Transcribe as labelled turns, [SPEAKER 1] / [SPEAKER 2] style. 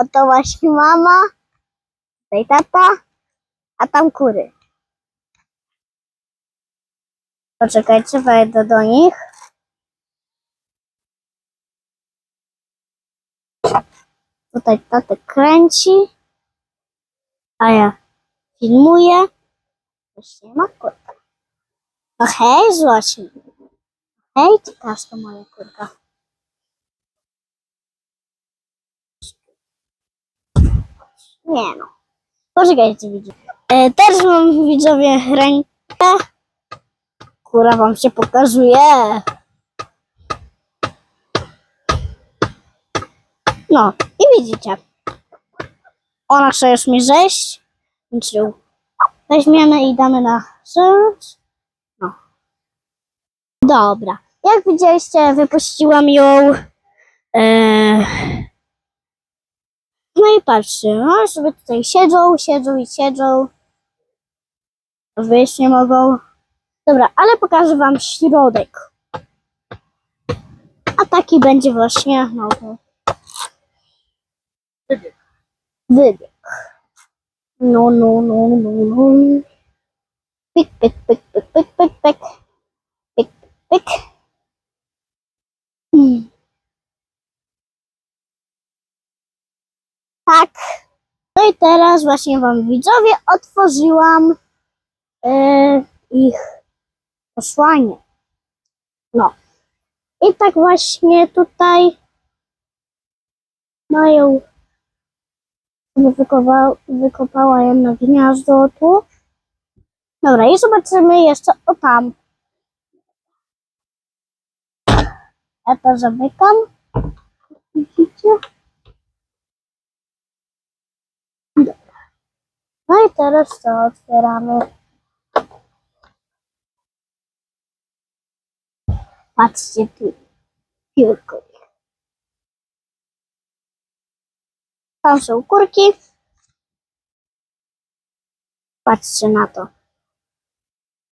[SPEAKER 1] Oto właśnie mama, tutaj tata, a tam kury. Poczekajcie, wejdę do nich. Tutaj tatek kręci, a ja filmuję. Jeszcze nie ma kurka. No hej, złośnik. Hej, to moja kurka. Nie no. Poczekajcie, widzowie. E, też mam, widzowie, rękę. Kura wam się pokazuje. No, i widzicie. Ona chce już mi zejść. Więc ją weźmiemy i damy na zewnątrz. No. Dobra. Jak widzieliście, wypuściłam ją. E, no i patrzcie, no sobie tutaj siedzą, siedzą i siedzą. Wyjść nie mogą. Dobra, ale pokażę wam środek. A taki będzie właśnie, no to wybieg. No, no, no, no, no. Pik, pik, pik, pik, pik, pik, pik. Pik, pik. Tak. No i teraz właśnie wam widzowie otworzyłam e, ich posłanie. No. I tak właśnie tutaj mają wykopała, wykopała jedno gniazdo tu. Dobra, i zobaczymy jeszcze o tam. Ja to zamykam. Widzicie? No i teraz to otwieramy. Patrzcie tu. Piórko. Tam są kurki. Patrzcie na to.